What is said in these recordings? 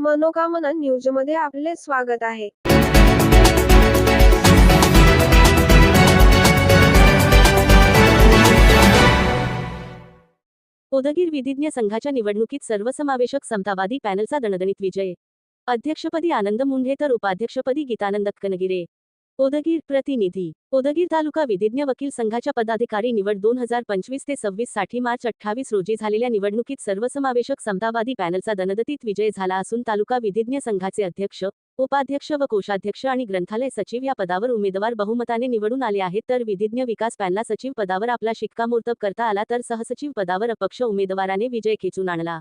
मनोकामना न्यूजमध्ये आपले स्वागत आहे. उदगीर विधिज्ञ संघाच्या निवडणुकीत सर्वसमावेशक समतावादी पॅनलचा दणदणीत विजय. अध्यक्षपदी आनंद मुंढे तर उपाध्यक्षपदी गीतानंद कनगिरे. उदगीर प्रतिनिधी. उदगीर तालुका विधिज्ञ वकील संघाच्या पदाधिकारी निवड दोन हजार पंचवीस ते सव्वीससाठी मार्च अठ्ठावीस रोजी झालेल्या निवडणुकीत सर्वसमावेशक समतावादी पॅनलचा दणदतीत विजय झाला असून तालुका विधिज्ञ संघाचे अध्यक्ष उपाध्यक्ष व कोषाध्यक्ष आणि ग्रंथालय सचिव या पदावर उमेदवार बहुमताने निवडून आले आहेत. तर विधिज्ञ विकास पॅनला सचिव पदावर आपला शिक्कामोर्तब करता आला तर सहसचिव पदावर अपक्ष उमेदवाराने विजय खेचून आणला.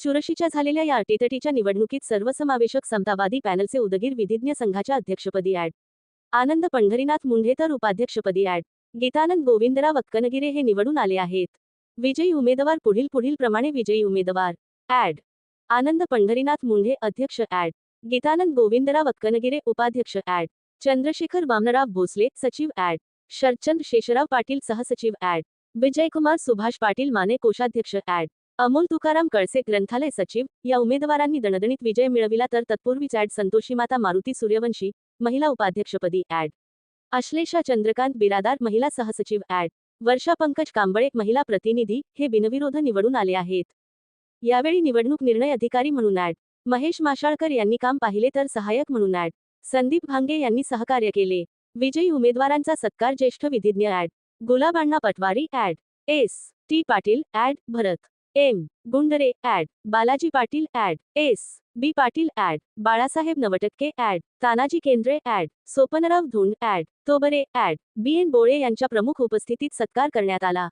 चुरशीच्या झालेल्या या अटीतटीच्या निवडणुकीत सर्वसमावेशक समतावादी पॅनलचे उदगीर विधिज्ञ संघाच्या अध्यक्षपदी ॲड. आनंद पंढरीनाथ मुंढे तर उपाध्यक्षपदी ॲड. गीतानंद गोविंदराव अक्कनगिरे हे निवडून आले आहेत. विजयी उमेदवार पुढील पुढील प्रमाणे विजयी उमेदवार. ॲड. आनंद पंढरीनाथ मुंढे अध्यक्ष ॲड. गीतानंद गोविंदराव अक्कनगिरे उपाध्यक्ष ॲड. चंद्रशेखर वामनराव भोसले सचिव ॲड. शरचंद शेषराव पाटील सहसचिव ॲड. विजयकुमार सुभाष पाटील माने कोषाध्यक्ष ॲड. अमोल तुकाराम कळसे ग्रंथालय सचिव. या उमेदवारांनी दणदणीत विजय मिळविला तर तत्पूर्वीच ॲड संतोषी माता मारुती सूर्यवंशी महिला उपाध्यक्षपदी ॲड. आश्लेषा चंद्रकांत बिरादार महिला सहसचिव ॲड. वर्षा पंकज कांबळे महिला प्रतिनिधी हे बिनविरोध निवडून आले आहेत. यावेळी निवडणूक निर्णय अधिकारी म्हणून ॲड. महेश माशाळकर यांनी काम पाहिले तर सहाय्यक म्हणून ॲड. संदीप भांगे यांनी सहकार्य केले. विजयी उमेदवारांचा सत्कार ज्येष्ठ विधिज्ञ add. गुलाबांना Patwari adv. S. T. Patil adv. Bharat. M. Gundare adv. Balaji Patil adv. S. B. Patil adv. Balasaheb Navatakke adv. Tanaji Kendre adv. Sopanrao Dhund adv. Tobare adv. B. N. Bole यांच्या प्रमुख उपस्थितीत सत्कार करण्यात आला.